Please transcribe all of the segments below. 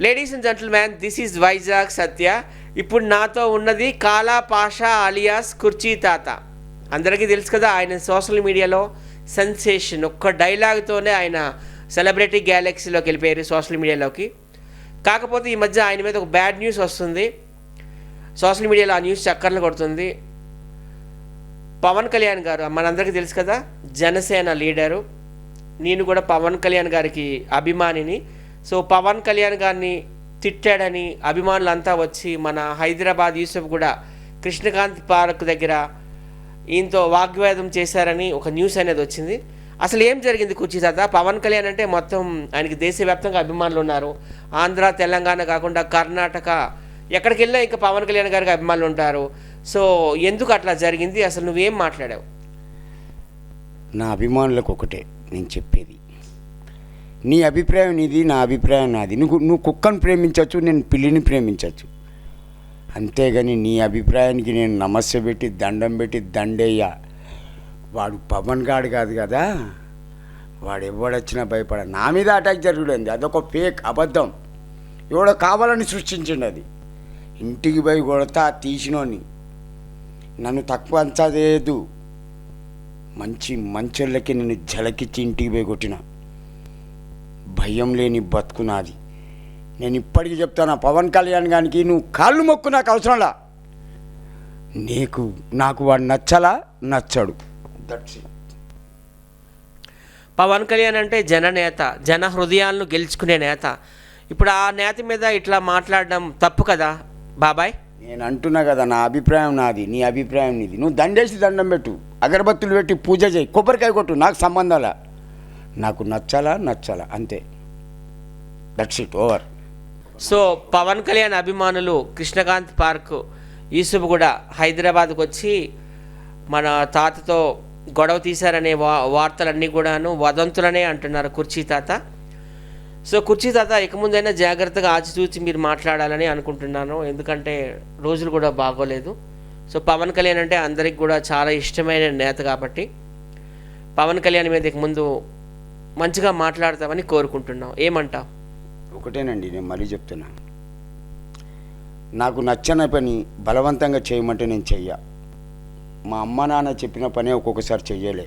Ladies and gentleman this is Vizag Satya ఇప్పుడు నాతో ఉన్నది కాలా పాషా అలియాస్ కుర్చీ తాత అందరికీ తెలుసు కదా ఆయన సోషల్ మీడియాలో సెన్సేషన్ ఒక్క డైలాగ్తోనే ఆయన సెలబ్రిటీ గ్యాలక్సీలోకి వెళ్ళిపోయారు సోషల్ మీడియాలోకి కాకపోతే ఈ మధ్య ఆయన మీద ఒక బ్యాడ్ న్యూస్ వస్తుంది. సోషల్ మీడియాలో ఆ న్యూస్ చక్కర్లు కొడుతుంది. పవన్ కళ్యాణ్ గారు మనందరికీ తెలుసు కదా జనసేన లీడరు నేను కూడా పవన్ కళ్యాణ్ గారికి అభిమానిని. సో పవన్ కళ్యాణ్ గారిని తిట్టాడని అభిమానులంతా వచ్చి మన హైదరాబాద్ యూసఫ్ కూడా కృష్ణకాంత్ పార్క్ దగ్గర ఈయనతో వాగ్వాదం చేశారని ఒక న్యూస్ అనేది వచ్చింది. అసలు ఏం జరిగింది కుర్చీ తాత? పవన్ కళ్యాణ్ అంటే మొత్తం ఆయనకి దేశవ్యాప్తంగా అభిమానులు ఉన్నారు. ఆంధ్ర తెలంగాణ కాకుండా కర్ణాటక ఎక్కడికి వెళ్ళినా ఇంకా పవన్ కళ్యాణ్ గారికి అభిమానులు ఉంటారు. సో ఎందుకు అట్లా జరిగింది? అసలు నువ్వేం మాట్లాడావు? నా అభిమానులకు ఒకటే నేను చెప్పేది. నీ అభిప్రాయం నీది నా అభిప్రాయం నాది. నువ్వు నువ్వు కుక్కను ప్రేమించవచ్చు నేను పిల్లిని ప్రేమించవచ్చు. అంతేగాని నీ అభిప్రాయానికి నేను నమస్య పెట్టి దండం పెట్టి దండేయ వాడు పవన్ గాడు కాదు కదా. వాడు ఎవడొచ్చినా భయపడ నా మీద అటాక్ జరుగుతుంది. అదొక ఫేక్ అబద్ధం. ఎవడో కావాలని సృష్టించండి అది. ఇంటికి పోయి కొడతా తీసినోని. నన్ను తక్కువ అంచలేదు మంచి మంచోళ్ళకి నేను జలకిచ్చి ఇంటికి పోయి కొట్టిన. భయం లేని బతుకు నాది. నేను ఇప్పటికీ చెప్తాను పవన్ కళ్యాణ్ గానికి నువ్వు కాళ్ళు మొక్కు నాకు అవసరంలా నీకు నాకు వాడు నచ్చలా? నచ్చడు. దట్స్ పవన్ కళ్యాణ్ అంటే జననేత జన హృదయాలను గెలుచుకునే నేత. ఇప్పుడు ఆ నేత మీద ఇట్లా మాట్లాడడం తప్పు కదా బాబాయ్? నేను అంటున్నా కదా నా అభిప్రాయం నాది నీ అభిప్రాయం నీది. నువ్వు దండేసి దండం పెట్టు అగరబత్తులు పెట్టి పూజ చేయి కొబ్బరికాయ కొట్టు నాకు సంబంధాలా నాకు నచ్చాలా? నచ్చాలా. అంతే. That's it over so Pawan Kalyan అభిమానులు కృష్ణకాంత్ పార్క్ యూసుఫ్ కూడా హైదరాబాద్కు వచ్చి మన తాతతో గొడవ తీశారనే వా వార్తలన్నీ కూడాను వదంతులనే అంటున్నారు కుర్చీ తాత. సో కుర్చీ తాత ఇక ముందైనా జాగ్రత్తగా ఆచితూచి మీరు మాట్లాడాలని అనుకుంటున్నాను. ఎందుకంటే రోజులు కూడా బాగోలేదు. సో పవన్ కళ్యాణ్ అంటే అందరికి కూడా చాలా ఇష్టమైన నేత కాబట్టి పవన్ కళ్యాణ్ మీద ఇక ముందు మంచిగా మాట్లాడతామని కోరుకుంటున్నాం ఏమంటావు? ఒకటేనండి నేను మళ్ళీ చెప్తున్నా. నాకు నచ్చని పని బలవంతంగా చేయమంటే నేను చెయ్య. మా అమ్మ నాన్న చెప్పిన పనే ఒక్కొక్కసారి చెయ్యలే.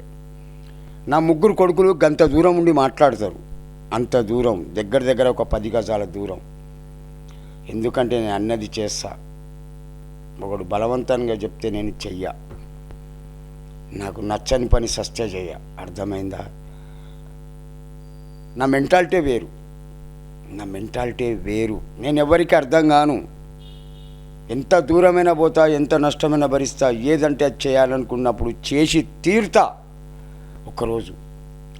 నా ముగ్గురు కొడుకులు గంత దూరం ఉండి మాట్లాడతారు. అంత దూరం దగ్గర దగ్గర ఒక పది గజాల దూరం. ఎందుకంటే నేను అన్నది చేస్తా. ఒకడు బలవంతంగా చెప్తే నేను చెయ్య. నాకు నచ్చని పని సస్టే చెయ్య అర్థమైందా? నా మెంటాలిటీ వేరు. నా మెంటాలిటీ వేరు. నేను ఎవరికి అర్థం కాను. ఎంత దూరమైనా పోతా ఎంత నష్టమైనా భరిస్తా ఏదంటే అది చేయాలనుకున్నప్పుడు చేసి తీరుతా. ఒకరోజు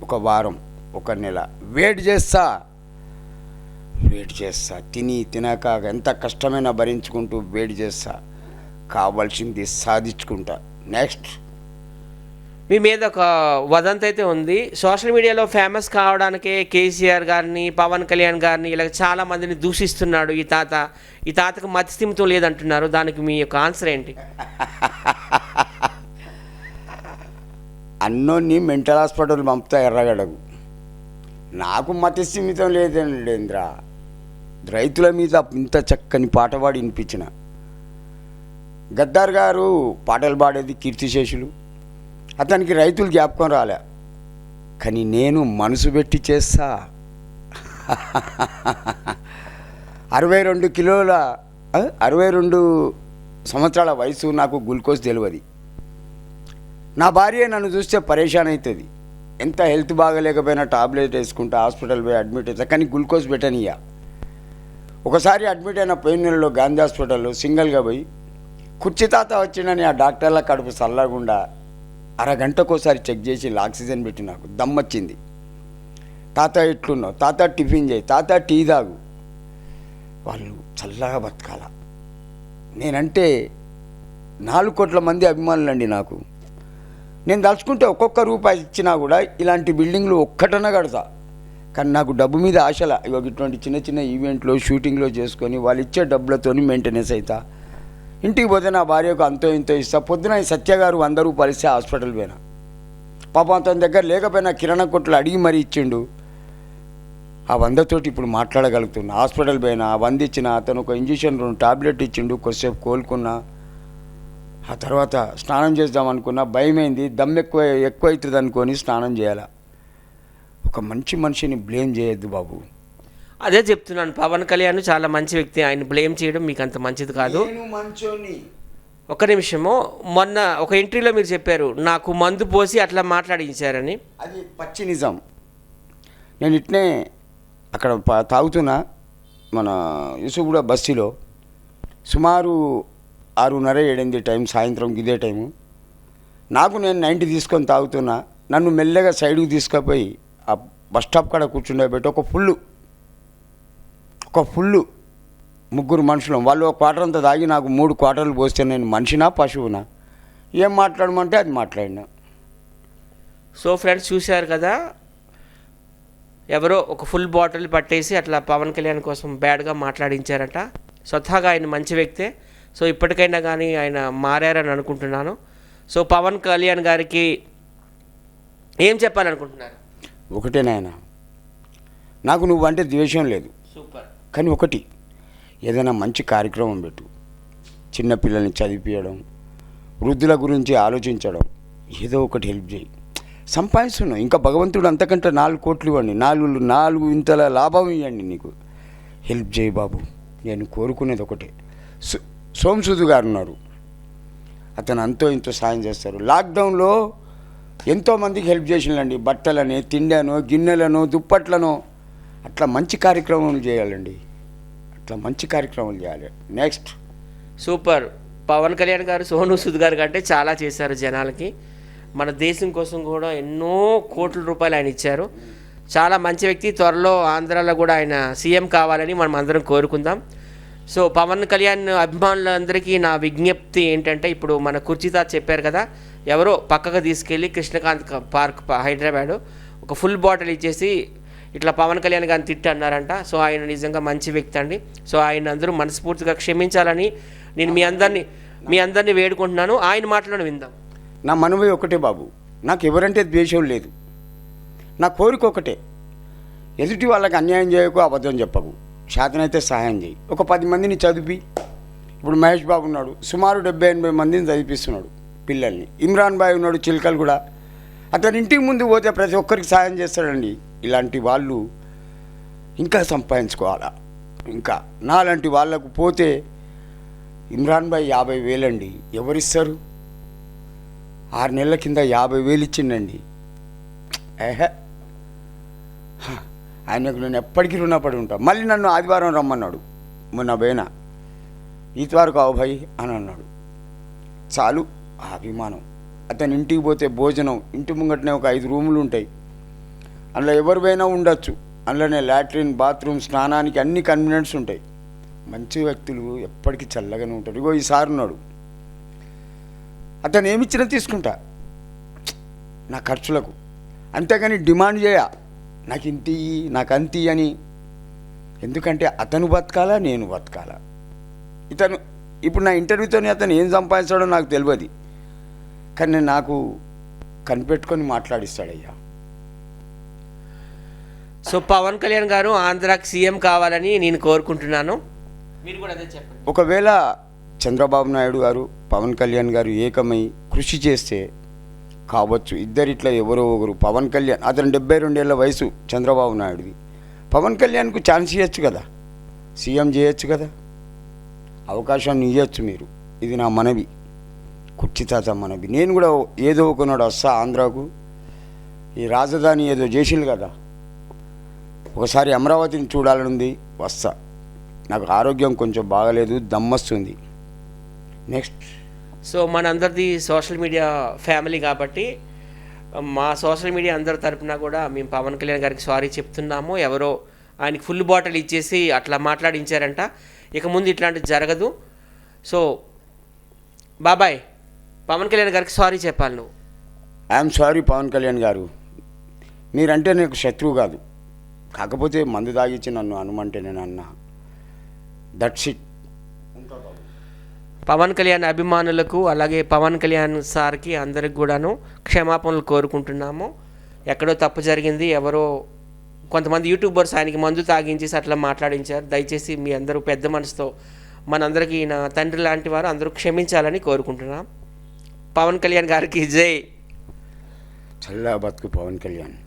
ఒక వారం ఒక నెల. వెయిట్ చేస్తా. వెయిట్ చేస్తా. తిని తినక ఎంత కష్టమైనా భరించుకుంటూ వెయిట్ చేస్తా. కావాల్సింది సాధించుకుంటా. నెక్స్ట్. మీ మీద ఒక వదంతి అయితే ఉంది. సోషల్ మీడియాలో ఫేమస్ కావడానికే కేసీఆర్ గారిని పవన్ కళ్యాణ్ గారిని ఇలా చాలా మందిని దూషిస్తున్నాడు ఈ తాత. ఈ తాతకు మతిస్థిమితం లేదంటున్నారు. దానికి మీ యొక్క ఆన్సర్ ఏంటి? అన్నోన్ని మెంటల్ హాస్పిటల్ పంపుతా ఎర్రగడకు. నాకు మతి స్థిమితం లేంద్ర రైతుల మీద ఇంత చక్కని పాట పాడి వినిపించిన. గద్దార్ గారు పాటలు పాడేది కీర్తిశేషులు. అతనికి రైతులు జ్ఞాపకం రాలే. కానీ నేను మనసు పెట్టి చేస్తా. అరవై రెండు కిలోల అరవై రెండు సంవత్సరాల వయసు నాకు గ్లూకోజ్ తెలియదు. నా భార్య నన్ను చూస్తే పరేషాన్ అవుతుంది. ఎంత హెల్త్ బాగలేకపోయినా టాబ్లెట్ వేసుకుంటా హాస్పిటల్ పోయి అడ్మిట్ అవుతా కానీ గ్లూకోజ్ పెట్టనియా ఒకసారి అడ్మిట్ అయిన పోయిన నెలలో గాంధీ హాస్పిటల్లో సింగిల్గా పోయి కుర్చీ తాత వచ్చిండని ఆ డాక్టర్ల కడుపు చల్లకుండా అరగంటకోసారి చెక్ చేసి ఆక్సిజన్ పెట్టి నాకు దమ్మొచ్చింది తాత ఎట్లున్నావు? తాత టిఫిన్ చేయి. తాత టీ తాగు. వాళ్ళు చల్లగా బతకాల. నేనంటే నాలుగు కోట్ల మంది అభిమానులండి నాకు. నేను దలుచుకుంటే ఒక్కొక్క రూపాయి ఇచ్చినా కూడా ఇలాంటి బిల్డింగ్లు ఒక్కటన కడతా. కానీ నాకు డబ్బు మీద ఆశల. ఇగో ఇటువంటి చిన్న చిన్న ఈవెంట్లో షూటింగ్లో చేసుకొని వాళ్ళు ఇచ్చే డబ్బులతోని మెయింటెనెన్స్ అవుతా ఇంటికి పోతే నా భార్యకు అంతో ఇంతో ఇస్తా. పొద్దున ఈ సత్యగారు వంద రూపాయలు ఇస్తే హాస్పిటల్ పోయినా. పాపం అతని దగ్గర లేకపోయినా కిరాణా కొట్లు అడిగి మరీ ఇచ్చిండు. ఆ వందతోటి ఇప్పుడు మాట్లాడగలుగుతున్నా. హాస్పిటల్ పోయినా ఆ వంద ఇచ్చిన అతను ఒక ఇంజక్షన్ రెండు టాబ్లెట్ ఇచ్చిండు కొద్దిసేపు కోలుకున్నా. ఆ తర్వాత స్నానం చేద్దాం అనుకున్నా భయమైంది. దమ్ ఎక్కువ ఎక్కువ అవుతుంది అనుకొని స్నానం చేయాల. ఒక మంచి మనిషిని బ్లేమ్ చేయొద్దు బాబు. అదే చెప్తున్నాను. పవన్ కళ్యాణ్ చాలా మంచి వ్యక్తి. ఆయన బ్లేమ్ చేయడం మీకు అంత మంచిది కాదు. ఒక నిమిషము. మొన్న ఒక ఎంట్రీలో మీరు చెప్పారు నాకు మందు పోసి అట్లా మాట్లాడించారని. అది పచ్చి నిజం. నేను ఇట్నే అక్కడ తాగుతున్నా మన యూసుగూడ బస్సులో సుమారు ఆరున్నర ఏడెనిమిది టైం సాయంత్రం ఇదే టైము. నాకు నేను నైంటీ తీసుకొని తాగుతున్నా. నన్ను మెల్లగా సైడ్కి తీసుకుపోయి ఆ బస్ స్టాప్ కాడ కూర్చుండబెట్టి ఒక ఫుల్లు ఒక ఫుల్లు ముగ్గురు మనుషులు. వాళ్ళు ఒక క్వార్టర్ అంతా తాగి నాకు మూడు క్వార్టర్లు పోస్తే నేను మనిషినా పశువునా? ఏం మాట్లాడమంటే అది మాట్లాడినా. సో ఫ్రెండ్స్ చూశారు కదా? ఎవరో ఒక ఫుల్ బాటిల్ పట్టేసి అట్లా పవన్ కళ్యాణ్ కోసం బ్యాడ్గా మాట్లాడించారట. స్వతహాగా ఆయన మంచి వ్యక్తే. సో ఇప్పటికైనా కానీ ఆయన మారారని అనుకుంటున్నాను. సో పవన్ కళ్యాణ్ గారికి ఏం చెప్పాలనుకుంటున్నారు? ఒకటే నాయన. నాకు నువ్వంటే ద్వేషం లేదు. సూపర్. కానీ ఒకటి ఏదైనా మంచి కార్యక్రమం పెట్టు. చిన్నపిల్లల్ని చదివించడం వృద్ధుల గురించి ఆలోచించడం ఏదో ఒకటి హెల్ప్ చేయి. సంపాదిస్తున్నావు. ఇంకా భగవంతుడు అంతకంటే నాలుగు కోట్లు ఇవ్వండి. నాలుగు నాలుగు ఇంతల లాభం ఇవ్వండి నీకు. హెల్ప్ చేయి బాబు. నేను కోరుకునేది ఒకటే. సో సోమసుధు గారు ఉన్నారు. అతను అంతో ఇంతో సాయం చేస్తారు. లాక్డౌన్లో ఎంతోమందికి హెల్ప్ చేసిండండి. బట్టలని తిండను గిన్నెలను దుప్పట్లను. అట్లా మంచి కార్యక్రమాలు చేయాలండి. ఇట్లా మంచి కార్యక్రమాలు చేయాలి. నెక్స్ట్ సూపర్ పవన్ కళ్యాణ్ గారు సోను సూద్ గారు కంటే చాలా చేశారు జనాలకి. మన దేశం కోసం కూడా ఎన్నో కోట్ల రూపాయలు ఆయన ఇచ్చారు. చాలా మంచి వ్యక్తి. త్వరలో ఆంధ్రాలో కూడా ఆయన సీఎం కావాలని మనం అందరం కోరుకుందాం. సో పవన్ కళ్యాణ్ అభిమానులందరికీ నా విజ్ఞప్తి ఏంటంటే ఇప్పుడు మన కుర్చీతా చెప్పారు కదా ఎవరో పక్కకు తీసుకెళ్ళి కృష్ణకాంత్ పార్క్ హైదరాబాద్ ఒక ఫుల్ బాటిల్ ఇచ్చేసి ఇట్లా పవన్ కళ్యాణ్ గారిని తిట్టి అన్నారంట. సో ఆయన నిజంగా మంచి వ్యక్తి అండి. సో ఆయన అందరూ మనస్ఫూర్తిగా క్షమించాలని నేను మీ అందరినీ మీ అందరినీ వేడుకుంటున్నాను. ఆయన మాటలను విందాం. నా మనవి ఒకటే బాబు. నాకు ఎవరంటే ద్వేషం లేదు. నా కోరిక ఒకటే. ఎదుటి వాళ్ళకి అన్యాయం చేయకు అబద్ధం చెప్పకు. శాతనైతే సహాయం చేయి. ఒక పది మందిని చదివి. ఇప్పుడు మహేష్ బాబు ఉన్నాడు. సుమారు డెబ్బై ఎనభై మందిని చదివిస్తున్నాడు పిల్లల్ని. ఇమ్రాన్ బాయ్ ఉన్నాడు చిలకలు కూడా. అతని ఇంటికి ముందు పోతే ప్రతి ఒక్కరికి సాయం చేస్తాడండి. ఇలాంటి వాళ్ళు ఇంకా సంపాదించుకోవాలా? ఇంకా నాలాంటి వాళ్ళకు పోతే ఇమ్రాన్ భాయ్ యాభై వేలండి ఎవరిస్తారు? ఆరు నెలల కింద యాభై వేలు ఇచ్చిండండి. ఏహే! హ, ఆయనకు నేను ఎప్పటికీ రుణపడి ఉంటాను మళ్ళీ నన్ను ఆదివారం రమ్మన్నాడు మొన్న పోయినా. ఈతవారు కావు భాయ్ అని అన్నాడు. చాలు ఆ అభిమానం. అతని ఇంటికి పోతే భోజనం ఇంటి ముంగటనే ఒక ఐదు రూములు ఉంటాయి. అందులో ఎవరివైనా ఉండొచ్చు. అందులోనే లాట్రిన్ బాత్రూమ్ స్నానానికి అన్ని కన్వీనియన్స్ ఉంటాయి. మంచి వ్యక్తులు ఎప్పటికీ చల్లగానే ఉంటారు. ఇగో ఈసారి ఉన్నాడు. అతను ఏమిచ్చినా తీసుకుంటా. నా ఖర్చులకు. అంతేగాని డిమాండ్ చేయ. నాకు ఇంత నాకు అంత అని. ఎందుకంటే అతను బతకాలా నేను బతకాలా. ఇతను ఇప్పుడు నా ఇంటర్వ్యూతోనే అతను ఏం సంపాదించాడో నాకు తెలియదు కానీ నాకు కనిపెట్టుకొని మాట్లాడిస్తాడయ్యా. సో పవన్ కళ్యాణ్ గారు ఆంధ్రాకి సీఎం కావాలని నేను కోరుకుంటున్నాను. మీరు కూడా అదే చెప్పండి. ఒకవేళ చంద్రబాబు నాయుడు గారు పవన్ కళ్యాణ్ గారు ఏకమై కృషి చేస్తే కావచ్చు. ఇద్దరిట్లా ఎవరో ఒకరు. పవన్ కళ్యాణ్ అతను డెబ్బై రెండేళ్ళ వయసు చంద్రబాబు నాయుడుది. పవన్ కళ్యాణ్కు ఛాన్స్ ఇవ్వచ్చు కదా? సీఎం చేయొచ్చు కదా? అవకాశాన్ని ఇవ్వచ్చు మీరు. ఇది నా మనవి. కుర్చితాత మనవి. నేను కూడా ఏదో ఒకనాడు వస్తా ఆంధ్రాకు. ఈ రాజధాని ఏదో చేసిండు కదా? ఒకసారి అమరావతిని చూడాలనుంది వస్తా నాకు ఆరోగ్యం కొంచెం బాగలేదు దమ్మొస్తుంది. నెక్స్ట్. సో మనందరిది సోషల్ మీడియా ఫ్యామిలీ కాబట్టి మా సోషల్ మీడియా అందరి తరపున కూడా మేము పవన్ కళ్యాణ్ గారికి సారీ చెప్తున్నాము. ఎవరో ఆయనకి ఫుల్ బాటిల్ ఇచ్చేసి అట్లా మాట్లాడించారంట. ఇక ముందు ఇట్లాంటిది జరగదు. సో బాబాయ్ పవన్ కళ్యాణ్ గారికి సారీ చెప్పాలి నువ్వు. ఐఎమ్ సారీ పవన్ కళ్యాణ్ గారు. మీరంటే నాకు శత్రువు కాదు. కాకపోతే మందు తాగిచ్చి నన్ను అనుమంటే నేను అన్నా దట్స్ ఇట్ పవన్ కళ్యాణ్ అభిమానులకు అలాగే పవన్ కళ్యాణ్ సార్కి అందరికి కూడాను క్షమాపణలు కోరుకుంటున్నాము. ఎక్కడో తప్పు జరిగింది ఎవరో కొంతమంది యూట్యూబర్స్ ఆయనకి మందు తాగించేసి అట్లా మాట్లాడించారు. దయచేసి మీ అందరూ పెద్ద మనసుతో మనందరికీ నా తండ్రి లాంటి వారు అందరూ క్షమించాలని కోరుకుంటున్నాం. పవన్ కళ్యాణ్ గారికి జై. చల్లా బతుకు పవన్ కళ్యాణ్.